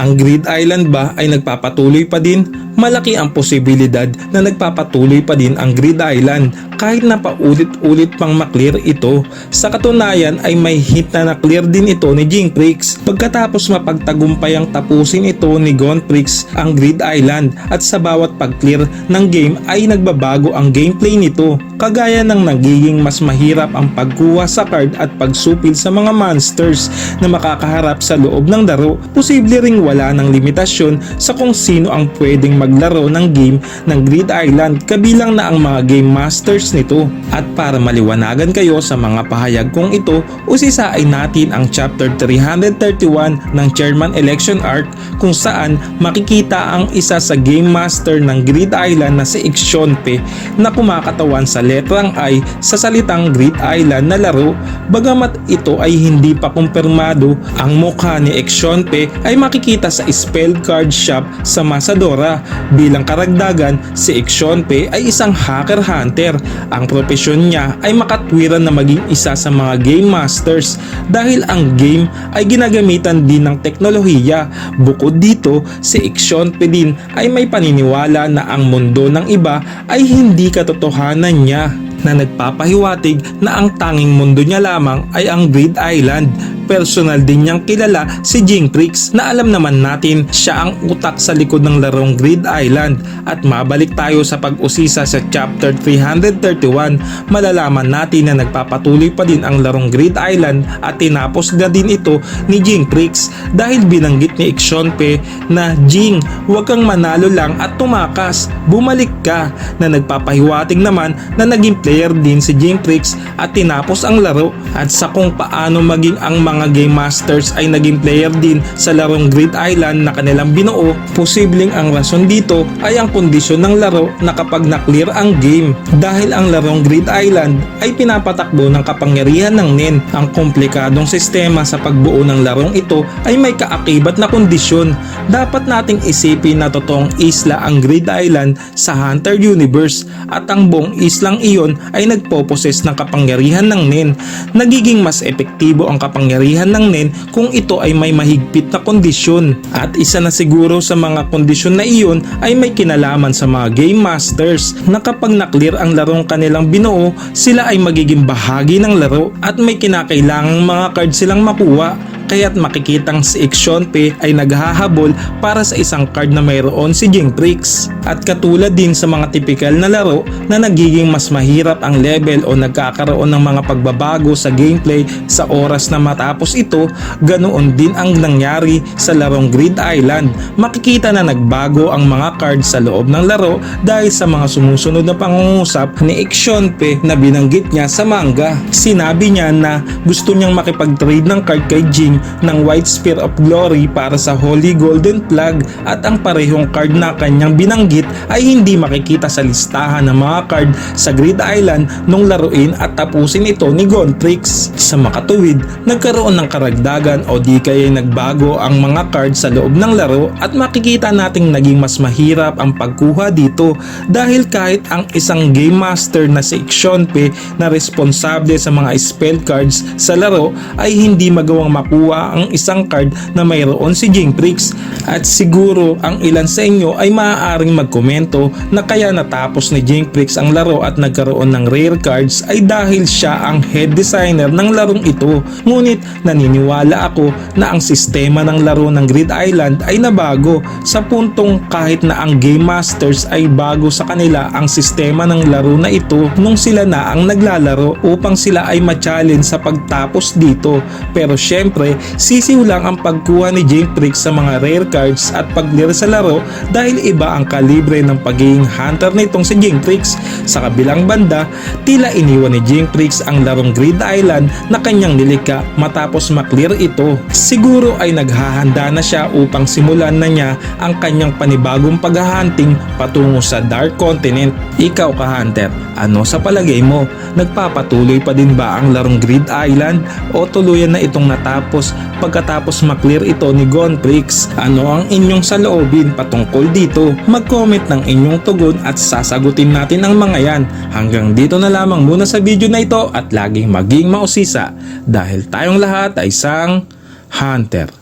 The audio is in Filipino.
Ang Grid Island ba ay nagpapatuloy pa din? Malaki ang posibilidad na nagpapatuloy pa din ang Grid Island kahit na paulit-ulit pang maklear ito. Sa katunayan ay may hint na naklear din ito ni Jinprix pagkatapos mapagtagumpay ang tapusin ito ni Gonprix ang Grid Island at sa bawat pag-clear ng game ay nagbabago ang gameplay nito kagaya ng nagiging mas mahirap ang pagkuha sa card at pagsupil sa mga monsters na makakaharap sa loob ng laro. Posible ring wala ng limitasyon sa kung sino ang pwedeng maglaro ng game ng Grid Island kabilang na ang mga game masters nito. At para maliwanagan kayo sa mga pahayag kong ito, usisain natin ang chapter 331 ng Chairman Election Arc kung saan makikita ang isa sa game master ng Grid Island na si Ixionpe na kumakatawan sa letrang I sa salitang Grid Island na laro bagamat ito ay hindi pa kumpirmado ang mukha ni Ixionpe ay makikita sa spell card shop sa Masadora. Bilang karagdagan si Ixionpe ay isang hacker hunter. Ang profesyon niya ay makatwiran na maging isa sa mga game masters dahil ang game ay ginagamitan din ng teknolohiya. Bukod dito si Ixionpe din ay may paniniwala na ang mundo ng iba ay hindi katotohanan niya na nagpapahiwatig na ang tanging mundo niya lamang ay ang Grid Island. Personal din niyang kilala si Jinprix na alam naman natin siya ang utak sa likod ng larong Grid Island. At mabalik tayo sa pag-usisa sa chapter 331 malalaman natin na nagpapatuloy pa din ang larong Grid Island at tinapos na din ito ni Jinprix dahil binanggit ni Ixionpe na Jing huwag kang manalo lang at tumakas. Bumalik ka. Na nagpapahiwatig naman na naging player din si Jinprix at tinapos ang laro. At sa kung paano maging ang mga game masters ay naging player din sa larong Grid Island na kanilang binuo, posibleng ang rason dito ay ang kondisyon ng laro na kapag na-clear ang game dahil ang larong Grid Island ay pinapatakbo ng kapangyarihan ng NEN. Ang komplikadong sistema sa pagbuo ng larong ito ay may kaakibat na kondisyon. Dapat nating isipin na totoong isla ang Grid Island sa Hunter Universe at ang buong islang iyon ay nagpoposes ng kapangyarihan ng NEN. Nagiging mas epektibo ang kapangyarihan ng NEN kung ito ay may mahigpit na kondisyon. At isa na siguro sa mga kondisyon na iyon ay may kinalaman sa mga game masters na kapag naklear ang larong kanilang binuo, sila ay magiging bahagi ng laro at may kinakailangang mga card silang makuha kaya't makikitang si Ixionpe ay naghahabol para sa isang card na mayroon si Jinprix. At katulad din sa mga tipikal na laro na nagiging mas mahirap ang level o nagkakaroon ng mga pagbabago sa gameplay sa oras na matapos ito, ganoon din ang nangyari sa larong Grid Island. Makikita na nagbago ang mga cards sa loob ng laro dahil sa mga sumusunod na pangungusap ni Ixionpe na binanggit niya sa manga. Sinabi niya na gusto niyang makipag-trade ng card kay Jing ng White Spear of Glory para sa Holy Golden Plug at ang parehong card na kanyang binanggit ay hindi makikita sa listahan ng mga card sa Grid Island nung laruin at tapusin ito ni Gontrix. Sa makatuwid, nagkaroon ng karagdagan o di kaya nagbago ang mga card sa loob ng laro at makikita nating naging mas mahirap ang pagkuha dito dahil kahit ang isang game master na si Ixionpe na responsable sa mga spell cards sa laro ay hindi magawang makuha ang isang card na mayroon si Jinprix at siguro ang ilan sa inyo ay maaaring magkomento na kaya natapos ni Jinprix ang laro at nagkaroon ng rare cards ay dahil siya ang head designer ng larong ito. Ngunit naniniwala ako na ang sistema ng laro ng Grid Island ay nabago. Sa puntong kahit na ang Game Masters ay bago sa kanila ang sistema ng laro na ito nung sila na ang naglalaro upang sila ay ma-challenge sa pagtapos dito. Pero syempre sisiw lang ang pagkuha ni Jinprix sa mga rare cards at pag-clear sa laro dahil iba ang kalibre ng pagiging hunter nitong si Jinprix. Sa kabilang banda, tila iniwan ni Jinprix ang larong Grid Island na kanyang nilikha matapos maklear ito. Siguro ay naghahanda na siya upang simulan na niya ang kanyang panibagong paghahunting patungo sa Dark Continent. Ikaw ka hunter, ano sa palagay mo? Nagpapatuloy pa din ba ang larong Grid Island o tuluyan na itong natapos pagkatapos maklear ito ni Gonprix? Ano ang inyong saloobin patungkol dito? Mag-comment ng inyong tugon at sasagutin natin ang mga yan. Hanggang dito na lamang muna sa video na ito at laging maging mausisa dahil tayong lahat ay isang hunter.